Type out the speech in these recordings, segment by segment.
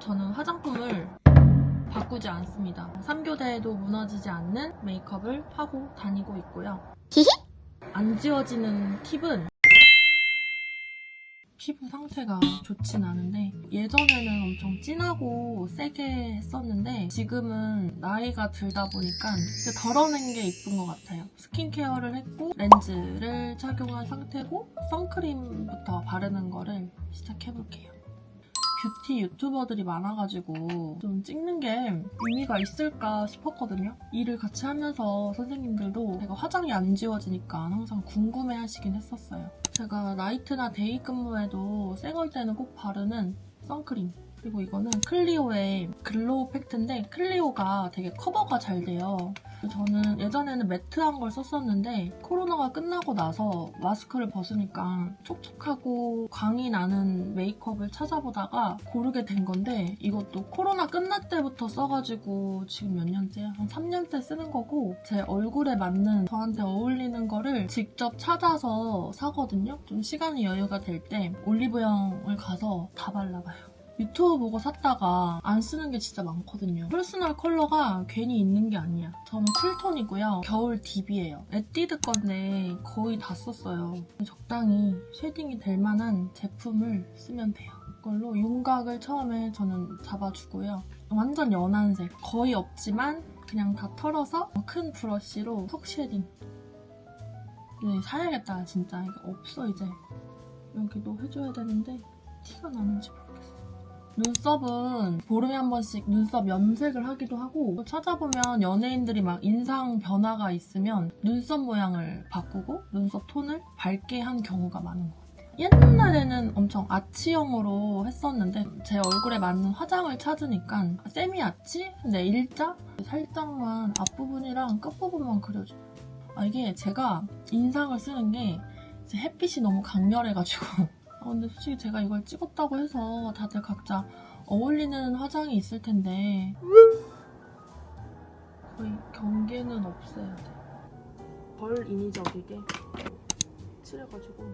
저는 화장품을 바꾸지 않습니다. 3교대에도 무너지지 않는 메이크업을 하고 다니고 있고요. 안 지워지는 팁은 피부 상태가 좋진 않은데 예전에는 엄청 진하고 세게 했었는데 지금은 나이가 들다 보니까 덜어낸 게 이쁜 것 같아요. 스킨케어를 했고 렌즈를 착용한 상태고 선크림부터 바르는 거를 시작해볼게요. 뷰티 유튜버들이 많아가지고 좀 찍는 게 의미가 있을까 싶었거든요. 일을 같이 하면서 선생님들도 제가 화장이 안 지워지니까 항상 궁금해 하시긴 했었어요. 제가 나이트나 데이 근무에도 쌩얼 때는 꼭 바르는 선크림. 그리고 이거는 클리오의 글로우 팩트인데 클리오가 되게 커버가 잘 돼요. 저는 예전에는 매트한 걸 썼었는데 코로나가 끝나고 나서 마스크를 벗으니까 촉촉하고 광이 나는 메이크업을 찾아보다가 고르게 된 건데 이것도 코로나 끝날 때부터 써가지고 지금 몇 년째야? 한 3년째 쓰는 거고 제 얼굴에 맞는 저한테 어울리는 거를 직접 찾아서 사거든요. 좀 시간이 여유가 될 때 올리브영을 가서 다 발라봐요. 유튜브 보고 샀다가 안 쓰는 게 진짜 많거든요. 퍼스널 컬러가 괜히 있는 게 아니야. 저는 쿨톤이고요. 겨울 딥이에요. 에뛰드 건데 거의 다 썼어요. 적당히 쉐딩이 될 만한 제품을 쓰면 돼요. 이걸로 윤곽을 처음에 저는 잡아주고요. 완전 연한 색. 거의 없지만 그냥 다 털어서 큰 브러쉬로 턱 쉐딩. 네, 사야겠다 진짜. 이게 없어 이제. 여기도 해줘야 되는데 티가 나는지 모르겠어. 눈썹은 보름에 한 번씩 눈썹 염색을 하기도 하고 또 찾아보면 연예인들이 막 인상 변화가 있으면 눈썹 모양을 바꾸고 눈썹 톤을 밝게 한 경우가 많은 것 같아요. 옛날에는 엄청 아치형으로 했었는데 제 얼굴에 맞는 화장을 찾으니까 세미 아치? 근데 일자? 살짝만 앞부분이랑 끝부분만 그려줘요. 아, 이게 제가 인상을 쓰는 게 햇빛이 너무 강렬해가지고 아, 근데 솔직히 제가 이걸 찍었다고 해서 다들 각자 어울리는 화장이 있을 텐데 거의 경계는 없애야 돼. 덜 인위적이게 칠해가지고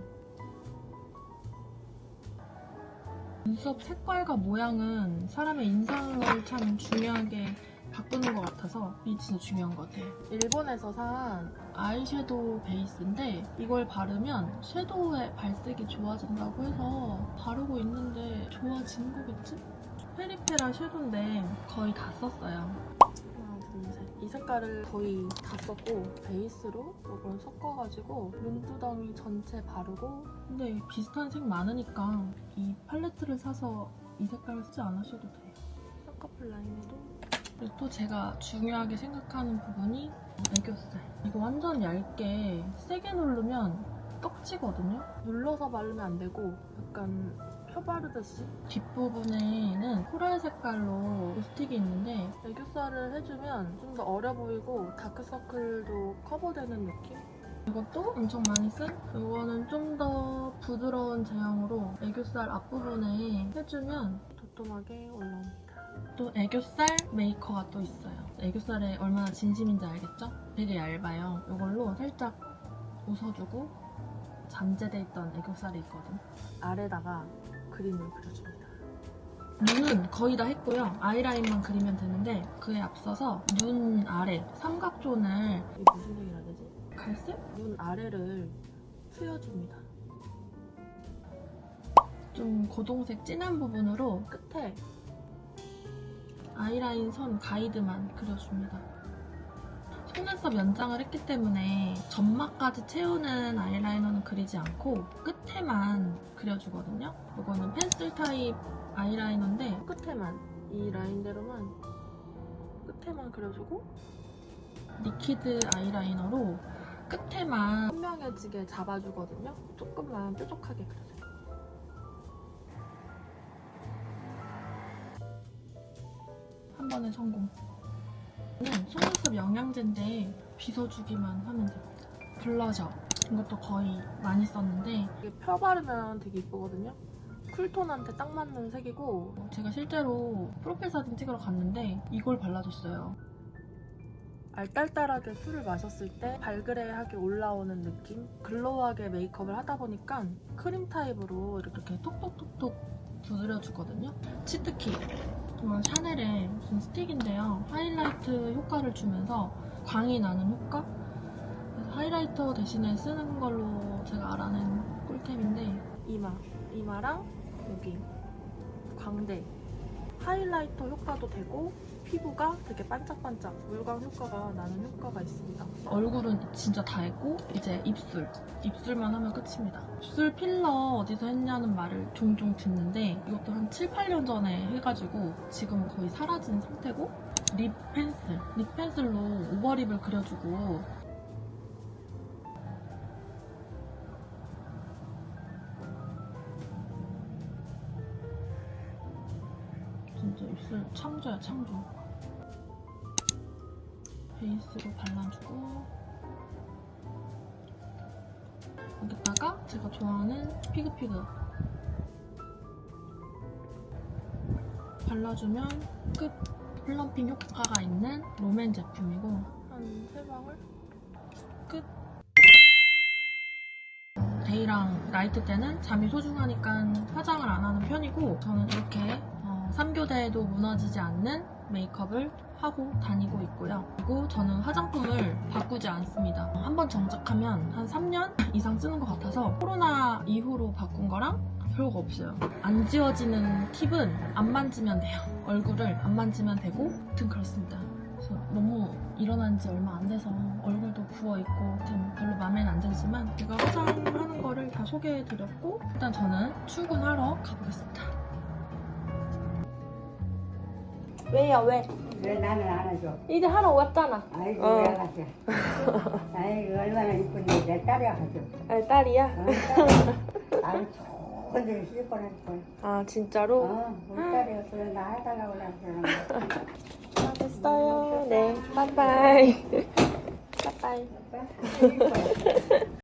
눈썹 색깔과 모양은 사람의 인상을 참 중요하게 바꾸는 것 같아서 이게 진짜 중요한 것 같아요. 일본에서 산 아이섀도우 베이스인데 이걸 바르면 섀도우의 발색이 좋아진다고 해서 바르고 있는데 좋아진 거겠지? 페리페라 섀도우인데 거의 다 썼어요. 이 색깔을 거의 다 썼고 베이스로 이걸 섞어가지고 눈두덩이 전체 바르고 근데 비슷한 색 많으니까 이 팔레트를 사서 이 색깔을 쓰지 않으셔도 돼요. 쌍꺼풀 라인에도 그리고 또 제가 중요하게 생각하는 부분이 애교살. 이거 완전 얇게 세게 누르면 떡지거든요? 눌러서 바르면 안 되고 약간 펴 바르듯이 뒷부분에는 코랄 색깔로 립스틱이 있는데 애교살을 해주면 좀 더 어려 보이고 다크서클도 커버되는 느낌? 이것도 엄청 많이 쓴? 이거는 좀 더 부드러운 제형으로 애교살 앞부분에 해주면 도톰하게 올라옵니다. 또 애교살 메이커가 또 있어요. 애교살에 얼마나 진심인지 알겠죠? 되게 얇아요. 이걸로 살짝 웃어주고 잠재돼 있던 애교살이 있거든. 아래다가 그림을 그려줍니다. 눈은 거의 다 했고요. 아이라인만 그리면 되는데 그에 앞서서 눈 아래 삼각존을 이게 무슨 색이라 해야 되지? 갈색? 눈 아래를 트여줍니다. 좀 고동색 진한 부분으로 끝에 아이라인 선 가이드만 그려줍니다. 속눈썹 연장을 했기 때문에 점막까지 채우는 아이라이너는 그리지 않고 끝에만 그려주거든요. 이거는 펜슬 타입 아이라이너인데 끝에만 이 라인대로만 끝에만 그려주고 리퀴드 아이라이너로 끝에만 선명해지게 잡아주거든요. 조금만 뾰족하게 그려줘요. 한 번에 성공. 이거는 속눈썹 영양제인데 빗어주기만 하면 됩니다. 블러셔. 이것도 거의 많이 썼는데 이게 펴 바르면 되게 이쁘거든요. 쿨톤한테 딱 맞는 색이고 제가 실제로 프로필 사진 찍으러 갔는데 이걸 발라줬어요. 알딸딸하게 술을 마셨을 때 발그레하게 올라오는 느낌? 글로우하게 메이크업을 하다 보니까 크림 타입으로 이렇게 톡톡톡톡 두드려주거든요. 치트키. 이건 샤넬의 무슨 스틱인데요. 하이라이트 효과를 주면서 광이 나는 효과? 하이라이터 대신에 쓰는 걸로 제가 알아낸 꿀템인데 이마, 이마랑 여기 광대 하이라이터 효과도 되고 피부가 되게 반짝반짝 물광 효과가 나는 효과가 있습니다. 얼굴은 진짜 다 했고 이제 입술, 입술만 하면 끝입니다. 입술 필러 어디서 했냐는 말을 종종 듣는데 이것도 한 7, 8년 전에 해가지고 지금은 거의 사라진 상태고 립 펜슬, 립 펜슬로 오버립을 그려주고 입술 창조야 창조. 베이스로 발라주고. 여기다가 제가 좋아하는 피그피그 발라주면 끝. 플럼핑 효과가 있는 롬앤 제품이고. 한 세 방울? 끝. 데이랑 나이트 때는 잠이 소중하니까 화장을 안 하는 편이고 저는 이렇게 어, 3교대에도 무너지지 않는 메이크업을 하고 다니고 있고요. 그리고 저는 화장품을 바꾸지 않습니다. 한번 정착하면 한 3년 이상 쓰는 것 같아서 코로나 이후로 바꾼 거랑 별거 없어요. 안 지워지는 팁은 안 만지면 돼요. 얼굴을 안 만지면 되고 아무튼 그렇습니다. 너무 일어난 지 얼마 안 돼서 얼굴도 부어있고 아무튼 별로 마음에는 안 들지만 제가 화장하는 거를 다 소개해드렸고 일단 저는 출근하러 가보겠습니다. 왜요 왜? 왜 나는 안 해줘? 이제 하러 왔잖아. 아이고 어. 왜 가자. 아이고 얼마나 이쁜데 내 딸이 가죠. 아, 딸이야? 어, 딸이. 아유 좋은 데를 실 뻔할 뻔. 아 진짜로? 어, 우리 딸이 그래 나 해달라고 그러는 아, 됐어요. 네. 빠이빠이. 빠이빠이. 거.